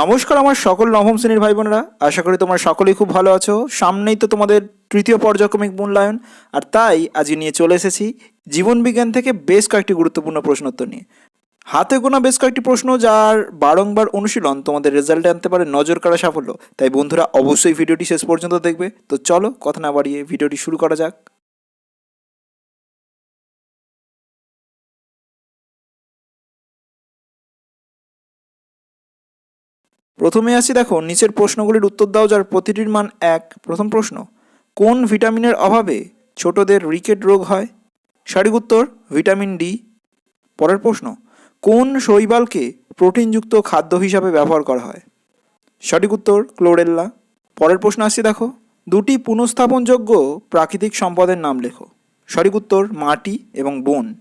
নমস্কার আমার সকল নবম শ্রেণির ভাই বোনেরা আশা করি তোমরা সকলেই খুব ভালো আছো। সামনেই তো তোমাদের তৃতীয় পর্যায়ক্রমিক মূল্যায়ন। আর তাই আজকে নিয়ে চলে এসেছি জীবন বিজ্ঞান থেকে বেশ কয়েকটি গুরুত্বপূর্ণ প্রশ্নোত্তর নিয়ে। হাতে গোনা বেশ কয়েকটি প্রশ্ন যার বারংবার অনুশীলন তোমাদের রেজাল্টে আনতে পারে নজর কাড়া সাফল্য। তাই বন্ধুরা অবশ্যই ভিডিওটি শেষ পর্যন্ত দেখবে। তো চলো কথা না বাড়িয়ে ভিডিওটি শুরু করা যাক। প্রথমে আসি, দেখো, নিচের প্রশ্নগুলির উত্তর দাও, যার প্রতিটির মান এক। প্রথম প্রশ্ন, কোন ভিটামিনের অভাবে ছোটদের রিকেট রোগ হয়? সঠিক উত্তর, ভিটামিন ডি। পরের প্রশ্ন, কোন শৈবালকে প্রোটিনযুক্ত খাদ্য হিসাবে ব্যবহার করা হয়? সঠিক উত্তর, ক্লোরেল্লা। পরের প্রশ্ন আসছি দেখো, দুটি পুনঃস্থাপনযোগ্য প্রাকৃতিক সম্পদের নাম লেখো। সঠিক উত্তর, মাটি এবং বন।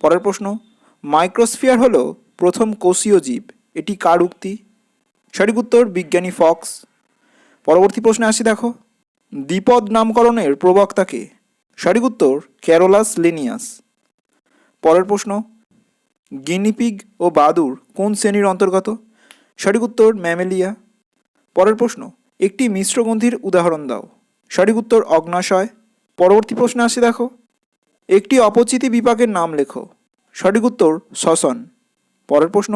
পরের প্রশ্ন, মাইক্রোস্ফিয়ার হলো প্রথম কোষীয় জীব। এটি কার উক্তি? সঠিক উত্তর বিজ্ঞানী ফক্স। পরবর্তী প্রশ্নে আসি দেখো। দ্বিপদ নামকরণের প্রবক্তাকে সঠিক উত্তর ক্যারোলাস লিনিয়াস। পরের প্রশ্ন, গিনিপিগ ও বাদুর কোন শ্রেণির অন্তর্গত? সঠিক উত্তর ম্যামেলিয়া। পরের প্রশ্ন, একটি মিশ্রগন্ধির উদাহরণ দাও। সঠিক উত্তর অগ্নাশয়। পরবর্তী প্রশ্নে আসি দেখো। একটি অপচিতি বিপাকের নাম লেখো। সঠিক উত্তর শ্বসন পরের প্রশ্ন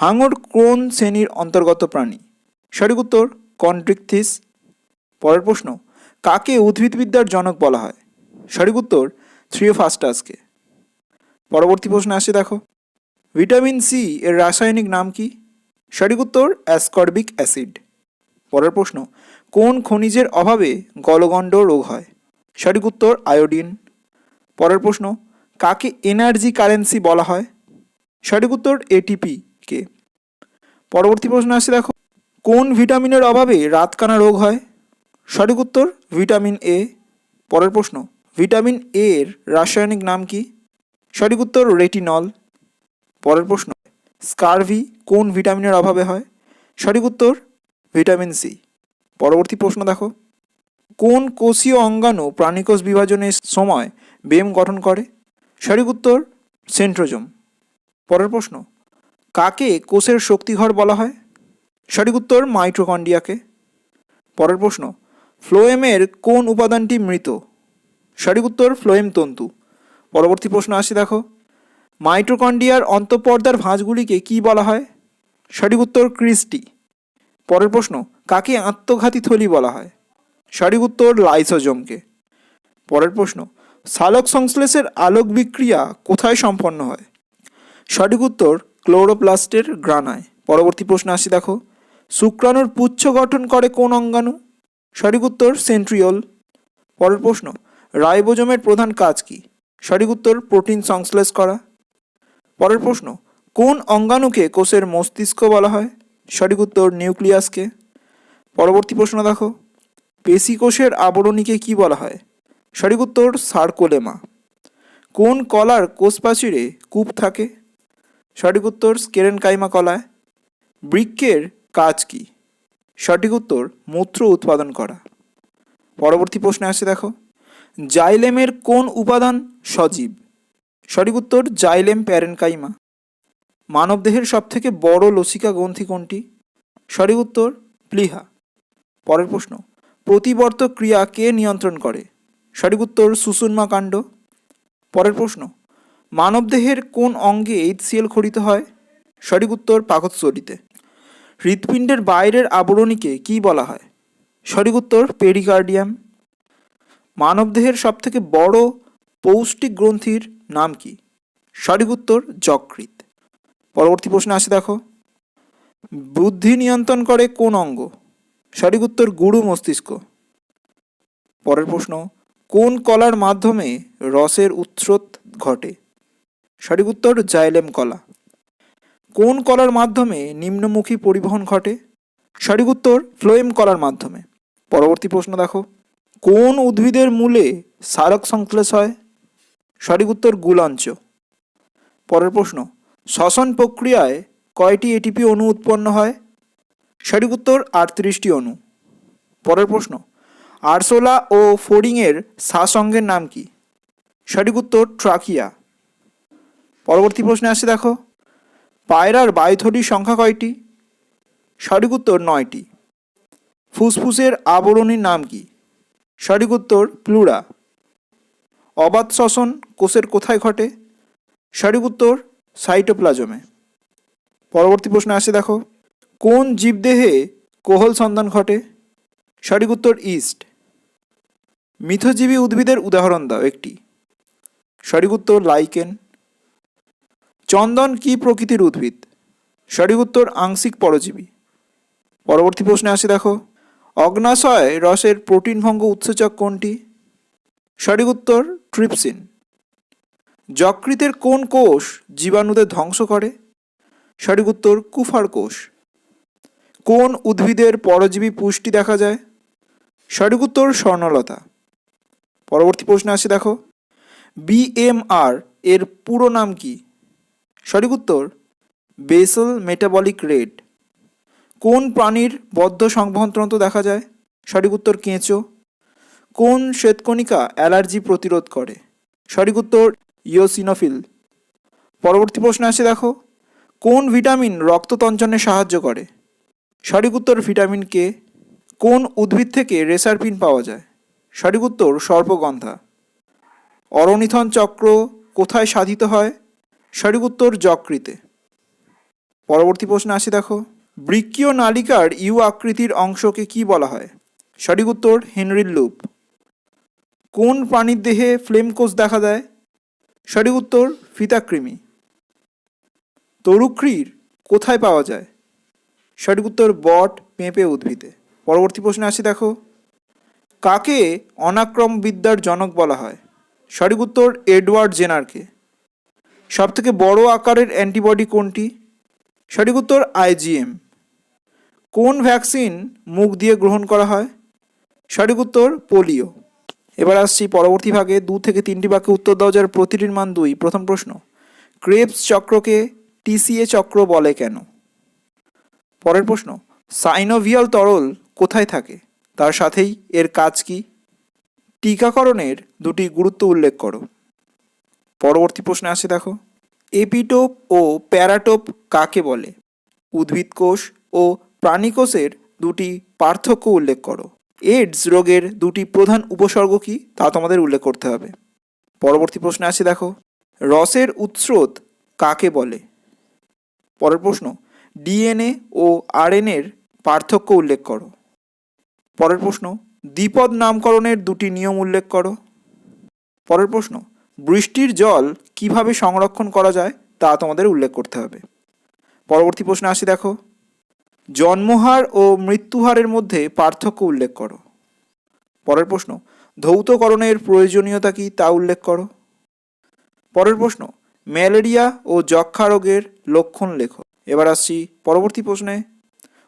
হাঙর কোন শ্রেণির অন্তর্গত প্রাণী? সঠিক উত্তর, কন্ট্রিকথিস। পরের প্রশ্ন, কাকে উদ্ভিদবিদ্যার জনক বলা হয়? সঠিক উত্তর, থ্রিওফাস্টাসকে। পরবর্তী প্রশ্ন আসে দেখো। ভিটামিন সি এর রাসায়নিক নাম কি? সঠিক উত্তর, অ্যাসকর্বিক অ্যাসিড। পরের প্রশ্ন, কোন খনিজের অভাবে গলগণ্ড রোগ হয়? সঠিক উত্তর, আয়োডিন। পরের প্রশ্ন, কাকে এনার্জি কারেন্সি বলা হয়? সঠিক উত্তর, এটিপি। কে? পরবর্তী প্রশ্ন আসছে, দেখো, কোন ভিটামিনের অভাবে রাতকানা রোগ হয়? সঠিক উত্তর, ভিটামিন এ। পরের প্রশ্ন, ভিটামিন এ এর রাসায়নিক নাম কি? সঠিক উত্তর, রেটিনল। পরের প্রশ্ন, স্কারভি কোন ভিটামিনের অভাবে হয়? সঠিক উত্তর, ভিটামিন সি। পরবর্তী প্রশ্ন, দেখো, কোন কোষীয় অঙ্গাণু প্রাণীকোষ বিভাজনের সময় বেম গঠন করে? সঠিক উত্তর, সেন্ট্রোজম। পরের প্রশ্ন কাকে কোষের শক্তিঘর বলা হয়? সঠিক উত্তর মাইট্রোকন্ডিয়াকে পরের প্রশ্ন, ফ্লোয়েমের কোন উপাদানটি মৃত? সঠিক উত্তর, ফ্লোয়েম তন্তু। পরবর্তী প্রশ্ন আসি, দেখো। মাইট্রোকন্ডিয়ার অন্তঃপর্দার ভাঁজগুলিকে কি বলা হয়? সঠিক উত্তর, ক্রিস্টি। পরের প্রশ্ন, কাকে আত্মঘাতী থলি বলা হয়? সঠিক উত্তর, লাইসোজমকে। পরের প্রশ্ন সালক সংশ্লেষের আলোক বিক্রিয়া কোথায় সম্পন্ন হয়? সঠিক উত্তর ক্লোরোপ্লাস্টের গ্রানায়। পরবর্তী প্রশ্ন আসি দেখো। শুক্রাণুর পুচ্ছ গঠন করে কোন অঙ্গাণু? সঠিক উত্তর, সেন্ট্রিওল। পরের প্রশ্ন, রাইবোজোমের প্রধান কাজ কি? সঠিক উত্তর, প্রোটিন সংশ্লেষ করা। পরের প্রশ্ন, কোন অঙ্গাণুকে কোষের মস্তিষ্ক বলা হয়? সঠিক উত্তর, নিউক্লিয়াসকে। পরবর্তী প্রশ্ন, দেখো। পেশি কোষের আবরণীকে কি বলা হয়? সঠিক উত্তর, সার্কোলেমা। কোন কলার কোষ কূপ থাকে? সঠিক উত্তর স্কেরেন কাইমা কলায় বৃক্ষের কাজ কি? সঠিক উত্তর মূত্র উৎপাদন করা। পরবর্তী প্রশ্নে আসছে দেখো। জাইলেমের কোন উপাদান সজীব? সঠিক উত্তর জাইলেম প্যারেনকাইমা মানবদেহের সবথেকে বড় লসিকা গ্রন্থি কোনটি? সঠিক উত্তর প্লিহা। পরের প্রশ্ন, প্রতিবর্ত ক্রিয়া কে নিয়ন্ত্রণ করে? সঠিক উত্তর সুষুম্মা কাণ্ড। পরের প্রশ্ন মানবদেহের কোন অঙ্গে এইচসিএল খরিত হয়? সঠিক উত্তর পাকস্থলিতে। হৃৎপিণ্ডের বাইরের আবরণীকে কি বলা হয়? সঠিক উত্তর পেরিকার্ডিয়াম মানবদেহের সবথেকে বড় পৌষ্টিক গ্রন্থির নাম কি? সঠিক উত্তর যকৃত পরবর্তী প্রশ্নে আসে দেখো। বুদ্ধি নিয়ন্ত্রণ করে কোন অঙ্গ? সঠিক উত্তর, গুরু মস্তিষ্ক। পরের প্রশ্ন, কোন কলার মাধ্যমে রসের উৎসত ঘটে? সঠিক উত্তর, জাইলেম কলা। কোন কলার মাধ্যমে নিম্নমুখী পরিবহন ঘটে? সঠিক উত্তর, ফ্লোয়েম কলার মাধ্যমে। পরবর্তী প্রশ্ন দেখো। কোন উদ্ভিদের মূলে সারক সংশ্লেষ হয়? সঠিক উত্তর, গুলাঞ্চ। পরের প্রশ্ন, শ্বসন প্রক্রিয়ায় কয়টি এটিপি অণু উৎপন্ন হয়? সঠিক উত্তর, আটত্রিশটি অণু। পরের প্রশ্ন, আরসোলা ও ফোরিংয়ের সাসঙ্গের নাম কি? সঠিক উত্তর, ট্রাকিয়া। পরবর্তী প্রশ্নে আসছে দেখো। পায়রার বায়ুথলির সংখ্যা কয়টি? সঠিক উত্তর নয়টি। ফুসফুসের আবরণীর নাম কি? সঠিক উত্তর প্লুরা। অবাধ শ্বসন কোষের কোথায় ঘটে? সঠিক উত্তর সাইটোপ্লাজমে। পরবর্তী প্রশ্ন আসে দেখো। কোন জীবদেহে কোহল সন্ধান ঘটে? সঠিক উত্তর ইস্ট। মিথজীবী উদ্ভিদের উদাহরণ দাও একটি। সঠিক উত্তর লাইকেন। চন্দন কি প্রকৃতির উদ্ভিদ? সঠিক উত্তর, আংশিক পরজীবী। পরবর্তী প্রশ্নে আসে দেখো। অগ্নাশয় রসের প্রোটিন ভঙ্গ উৎসেচক কোনটি? সঠিক উত্তর, ট্রিপসিন। যকৃতের কোন কোষ জীবাণুদের ধ্বংস করে? সঠিক উত্তর, কুফার কোষ। কোন উদ্ভিদের পরজীবী পুষ্টি দেখা যায়? সঠিক উত্তর, স্বর্ণলতা। পরবর্তী প্রশ্নে আসে দেখো। বিএমআর এর পুরো নাম কি? সঠিক উত্তর, বেসল মেটাবলিক রেট। কোন প্রাণীর বদ্ধ সংবহনতন্ত্র দেখা যায়? সঠিক উত্তর, কেঁচো। কোন শ্বেতকণিকা অ্যালার্জি প্রতিরোধ করে? সঠিক উত্তর ইওসিনোফিল পরবর্তী প্রশ্ন আসে দেখো, কোন ভিটামিন রক্ততঞ্চনে সাহায্য করে? সঠিক উত্তর, ভিটামিন কে। কোন উদ্ভিদ থেকে রেসারপিন পাওয়া যায়? সঠিক উত্তর, সর্পগন্ধা। অরণিথন চক্র কোথায় সাধিত হয়? সঠিক উত্তর যকৃতে। পরবর্তী প্রশ্ন আসি দেখো। বৃক্কীয় নালিকার ইউ আকৃতির অংশকে কি বলা হয়? সঠিক উত্তর হেনরির লুপ। কোন প্রাণীর দেহে ফ্লেম কোষ দেখা দেয়? সঠিক উত্তর ফিতাকৃমি। তরুক্রির কোথায় পাওয়া যায়? সঠিক উত্তর বট পেঁপে উদ্ভিদে। পরবর্তী প্রশ্নে আসি দেখো। কাকে অনাক্রম বিদ্যার জনক বলা হয়? সঠিক উত্তর এডওয়ার্ড জেনারকে। সবথেকে বড় আকারের অ্যান্টিবডি কোনটি? সঠিক উত্তর আইজিএম কোন ভ্যাকসিন মুখ দিয়ে গ্রহণ করা হয়? সঠিক উত্তর পোলিও। এবার আসছি পরবর্তী ভাগে, দু থেকে তিনটি বাক্যে উত্তর দেওয়া যার প্রতিটির মান দুই। প্রথম প্রশ্ন, ক্রেপস চক্রকে টিসিএ চক্র বলে কেন? পরের প্রশ্ন, সাইনোভিয়াল তরল কোথায় থাকে? তার সাথেই এর কাজ কি? টিকাকরণের দুটি গুরুত্ব উল্লেখ করো। পরবর্তী প্রশ্নে আসে দেখো। এপিটোপ ও প্যারাটোপ কাকে বলে? উদ্ভিদ কোষ ও প্রাণী কোষের দুটি পার্থক্য উল্লেখ করো। এইডস রোগের দুটি প্রধান উপসর্গ কি? তা তোমাদের উল্লেখ করতে হবে। পরবর্তী প্রশ্নে আসে দেখো। রসের উৎস্রোত কাকে বলে? পরের প্রশ্ন, ডিএনএ ও আরএনএর পার্থক্য উল্লেখ করো। পরের প্রশ্ন, দ্বিপদ নামকরণের দুটি নিয়ম উল্লেখ করো। পরের প্রশ্ন বৃষ্টির জল কীভাবে সংরক্ষণ করা যায় তা তোমাদের উল্লেখ করতে হবে। পরবর্তী প্রশ্নে আসি দেখো। জন্মহার ও মৃত্যুহারের মধ্যে পার্থক্য উল্লেখ করো। পরের প্রশ্ন, ধৌতকরণের প্রয়োজনীয়তা কি তা উল্লেখ করো। পরের প্রশ্ন, ম্যালেরিয়া ও যক্ষা রোগের লক্ষণ লেখো। এবার আসছি পরবর্তী প্রশ্নে।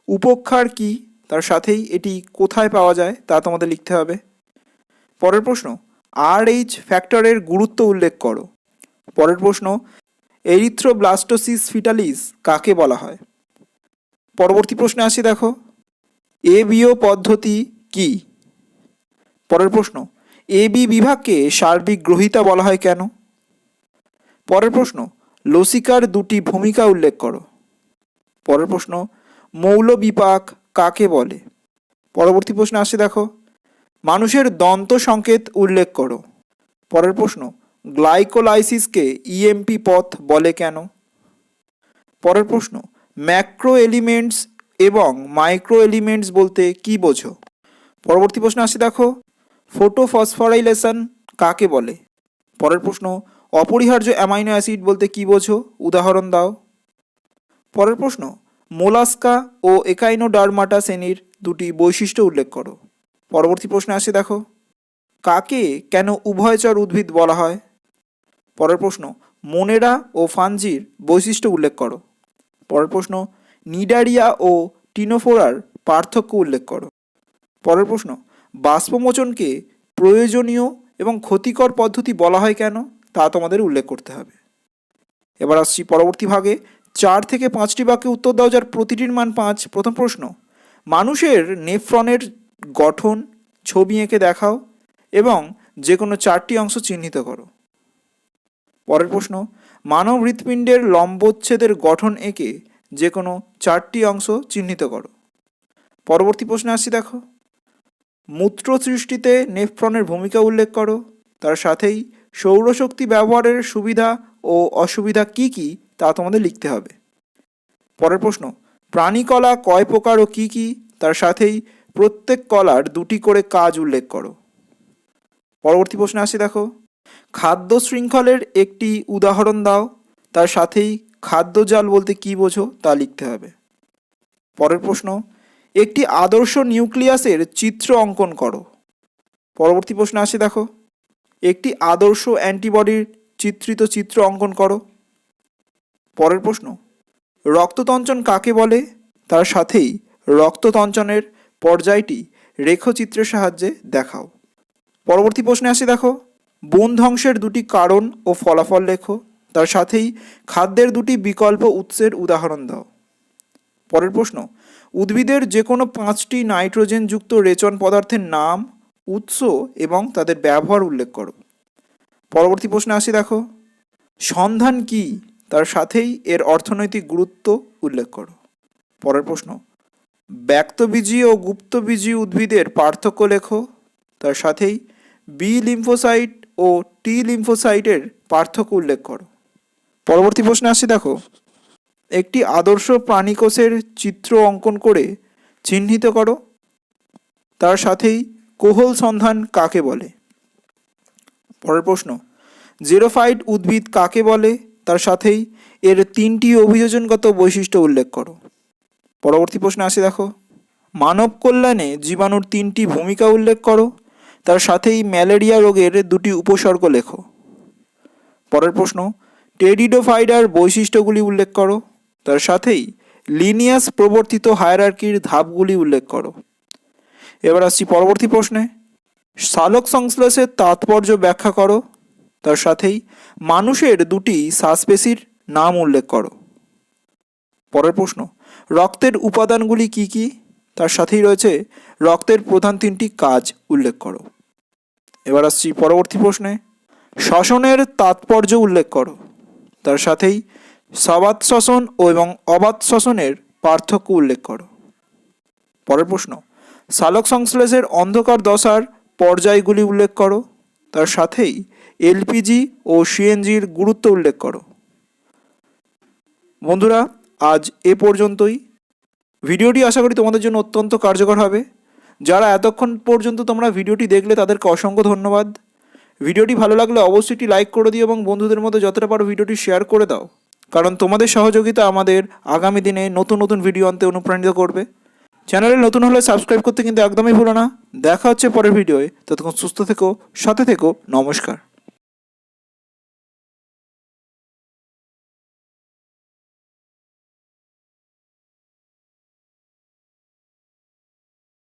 উপক্ষার কি? তার সাথেই এটি কোথায় পাওয়া যায় তা তোমাদের লিখতে হবে। পরের প্রশ্ন আর এইচ ফ্যাক্টরের গুরুত্ব উল্লেখ করো। পরের প্রশ্ন এরিথ্রোব্লাস্টোসিস ফিটালিস কাকে বলা হয়? পরবর্তী প্রশ্নে আসি দেখো, এ এবিও পদ্ধতি কি? পরের প্রশ্ন, এ বি বিভাগকে সার্বিক গ্রহিতা বলা হয় কেন? পরের প্রশ্ন, লসিকার দুটি ভূমিকা উল্লেখ করো। পরের প্রশ্ন, মৌল বিপাক কাকে বলে? পরবর্তী প্রশ্নে আসছে দেখো মানুষের দন্ত সংকেত উল্লেখ করো। পরের প্রশ্ন, গ্লাইকোলাইসিসকে ইএমপি পথ বলে কেন? পরের প্রশ্ন ম্যাক্রো এলিমেন্টস এবং মাইক্রো এলিমেন্টস বলতে কি বোঝো? পরবর্তী প্রশ্ন আসছে দেখো, ফোটোফসফরাইলেশন কাকে বলে? পরের প্রশ্ন, অপরিহার্য অ্যামাইনো অ্যাসিড বলতে কি বোঝো? উদাহরণ দাও। পরের প্রশ্ন, মোলাস্কা ও একাইনোডার্মাটা শ্রেণির দুটি বৈশিষ্ট্য উল্লেখ করো। পরবর্তী প্রশ্নে আসে, দেখো। কাকে কেন উভয়চর উদ্ভিদ বলা হয়? পরের প্রশ্ন, মোনেরা ও ফানজির বৈশিষ্ট্য উল্লেখ করো। পরের প্রশ্ন, নিডারিয়া ও টিনোফোরার পার্থক্য উল্লেখ করো। পরের প্রশ্ন, বাষ্পমোচনকে প্রয়োজনীয় এবং ক্ষতিকর পদ্ধতি বলা হয় কেন? তা তোমাদের উল্লেখ করতে হবে। এবার আসছি পরবর্তী ভাগে। চার থেকে পাঁচটি বাক্যে উত্তর দাও, যার প্রতিটির মান পাঁচ। প্রথম প্রশ্ন, মানুষের নেফ্রনের গঠন, ছবি এঁকে দেখাও এবং যে কোনো চারটি অংশ চিহ্নিত করো। পরের প্রশ্ন, মানব হৃৎপিণ্ডের লম্বচ্ছেদের গঠন এঁকে যে কোনো চারটি অংশ চিহ্নিত করো। পরবর্তী প্রশ্নে আসছি দেখো। মূত্র সৃষ্টিতে নেফ্রনের ভূমিকা উল্লেখ করো। তার সাথেই সৌরশক্তি ব্যবহারের সুবিধা ও অসুবিধা কি কি তা তোমাদের লিখতে হবে। পরের প্রশ্ন, প্রাণীকলা কয় প্রকার ও কি কি? তার সাথেই প্রত্যেক কলার দুটি করে কাজ উল্লেখ করো। পরবর্তী প্রশ্নে আসি দেখো। খাদ্য শৃঙ্খলের একটি উদাহরণ দাও, তার সাথেই খাদ্য জাল বলতে কি বোঝো তা লিখতে হবে। পরের প্রশ্ন, একটি আদর্শ নিউক্লিয়াসের চিত্র অঙ্কন করো। পরবর্তী প্রশ্ন আসি দেখো। একটি আদর্শ অ্যান্টিবডির চিত্রিত চিত্র অঙ্কন করো। পরের প্রশ্ন রক্ততঞ্চন কাকে বলে? তার সাথেই রক্ততঞ্চনের পর্যায়টি রেখচিত্রের সাহায্যে দেখাও। পরবর্তী প্রশ্নে আসি দেখো, বন ধ্বংসের দুটি কারণ ও ফলাফল লেখো। তার সাথেই খাদ্যের দুটি বিকল্প উৎসের উদাহরণ দাও। পরের প্রশ্ন, উদ্ভিদের যে কোনো পাঁচটি নাইট্রোজেনযুক্ত রেচন পদার্থের নাম, উৎস এবং তাদের ব্যবহার উল্লেখ করো। পরবর্তী প্রশ্নে আসি দেখো, সন্ধান কি? তার সাথেই এর অর্থনৈতিক গুরুত্ব উল্লেখ করো। পরের প্রশ্ন ব্যক্তবীজী ও গুপ্তবীজী উদ্ভিদের পার্থক্য লেখো। তার সাথেই বি লিম্ফোসাইট ও টি লিম্ফোসাইটের পার্থক্য উল্লেখ করো। পরবর্তী প্রশ্নে আসি, দেখো। একটি আদর্শ প্রাণীকোষের চিত্র অঙ্কন করে চিহ্নিত করো। তার সাথেই কোহল সন্ধান কাকে বলে? পরের প্রশ্ন, জিরোফাইট উদ্ভিদ কাকে বলে? তার সাথেই এর তিনটি অভিযোজনগত বৈশিষ্ট্য উল্লেখ করো। পরবর্তী প্রশ্নে আসি, দেখো। মানব কল্যাণে জীবাণুর তিনটি ভূমিকা উল্লেখ করো। তার সাথেই ম্যালেরিয়া রোগের দুটি উপসর্গ লেখো। পরের প্রশ্ন, টেরিডোফাইডার বৈশিষ্ট্যগুলি উল্লেখ করো। তার সাথেই লিনিয়াস প্রবর্তিত হায়ারার্কির ধাপগুলি উল্লেখ করো। এবার আসছি পরবর্তী প্রশ্নে। সালোক সংশ্লেষের তাৎপর্য ব্যাখ্যা করো। তার সাথেই মানুষের দুটি সাসপেসির নাম উল্লেখ করো। পরের প্রশ্ন রক্তের উপাদানগুলি কি কি? তার সাথেই রয়েছে রক্তের প্রধান তিনটি কাজ, উল্লেখ করো। এবার আসছি পরবর্তী প্রশ্নে। শ্বসনের তাৎপর্য উল্লেখ করো। তার সাথেই সবাত শ্বসন ও এবং অবাত শ্বসনের পার্থক্য উল্লেখ করো। পরের প্রশ্ন, সালোক সংশ্লেষের অন্ধকার দশার পর্যায়গুলি উল্লেখ করো। তার সাথেই এলপিজি ও সিএনজির গুরুত্ব উল্লেখ করো। বন্ধুরা আজ এ পর্যন্তই। ভিডিওটি আশা করি তোমাদের জন্য অত্যন্ত কার্যকর হবে। যারা এতক্ষণ পর্যন্ত তোমরা ভিডিওটি দেখলে তাদেরকে অসংখ্য ধন্যবাদ। ভিডিওটি ভালো লাগলে অবশ্যই একটি লাইক করে দিও এবং বন্ধুদের মধ্যে যতটা পারো ভিডিওটি শেয়ার করে দাও। কারণ তোমাদের সহযোগিতা আমাদের আগামী দিনে নতুন নতুন ভিডিও আনতে অনুপ্রাণিত করবে। চ্যানেলে নতুন হলে সাবস্ক্রাইব করতে কিন্তু একদমই ভুলো না। দেখা হচ্ছে পরের ভিডিওয়ে। ততক্ষণ সুস্থ থেকো, সাথে থেকো, নমস্কার।